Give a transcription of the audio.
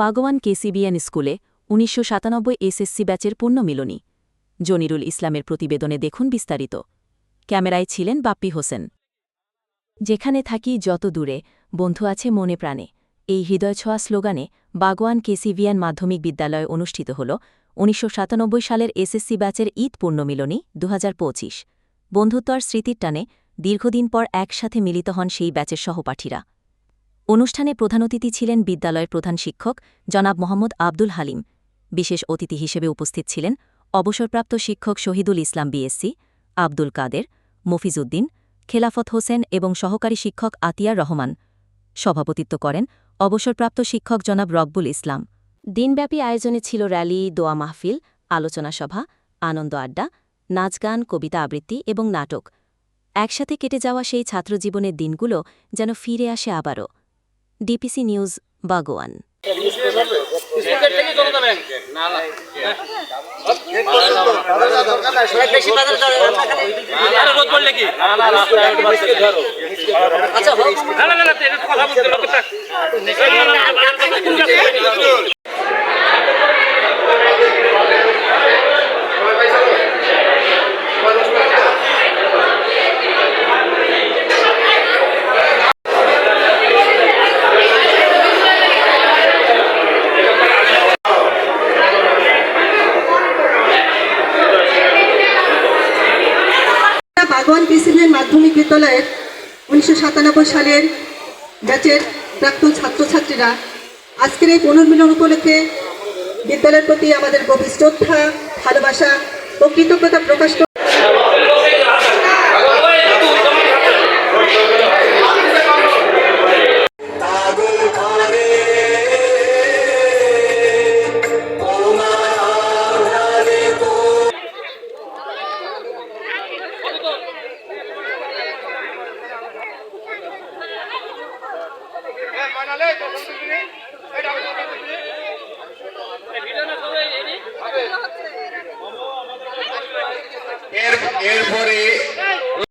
বাগওয়ান কেসিবিএন স্কুলে উনিশশো সাতানব্বই এসএসসি ব্যাচের পুণ্যমিলনী জনিরুল ইসলামের প্রতিবেদনে দেখুন বিস্তারিত। ক্যামেরায় ছিলেন বাপ্পি হোসেন। যেখানে থাকি যত দূরে, বন্ধু আছে মনে প্রাণে। এই হৃদয়ছোঁয়া স্লোগানে বাগওয়ান কেসিভিয়ান মাধ্যমিক বিদ্যালয় অনুষ্ঠিত হল উনিশশো সাতানব্বই সালের এসএসসি ব্যাচের ঈদ পূর্ণমিলনী দু বন্ধুত্ব আর স্মৃতির টানে দীর্ঘদিন পর একসাথে মিলিত হন সেই ব্যাচের সহপাঠীরা। অনুষ্ঠানে প্রধান অতিথি ছিলেন বিদ্যালয়ের প্রধান শিক্ষক জনাব মোহাম্মদ আব্দুল হালিম। বিশেষ অতিথি হিসেবে উপস্থিত ছিলেন অবসরপ্রাপ্ত শিক্ষক শহীদুল ইসলাম বিএসসি, আব্দুল কাদের মফিজউদ্দিন খেলাফত হোসেন এবং সহকারী শিক্ষক আতিয়ার রহমান। সভাপতিত্ব করেন অবসরপ্রাপ্ত শিক্ষক জনাব রকবুল ইসলাম। দিনব্যাপী আয়োজনে ছিল র্যালি, দোয়া মাহফিল, আলোচনা সভা, আনন্দ আড্ডা, নাচ গান, কবিতা আবৃত্তি এবং নাটক। একসাথে কেটে যাওয়া সেই ছাত্রজীবনের দিনগুলো যেন ফিরে আসে আবারও। ডিপিসি নিউজ বাগোয়ান স্কুলের না না না এটা কথা বলতে লোকটা বাগওয়ান প্রিসিডেন্ট মাধ্যমিক বিদ্যালয়ের উনিশশো সাতানব্বই সালের ব্যাচের প্রাক্তন ছাত্রছাত্রীরা আজকের এই পুনর্মিলন উপলক্ষে বিদ্যালয়ের প্রতি আমাদের গভীর শ্রদ্ধা, ভালোবাসা ও কৃতজ্ঞতা প্রকাশ এরপরে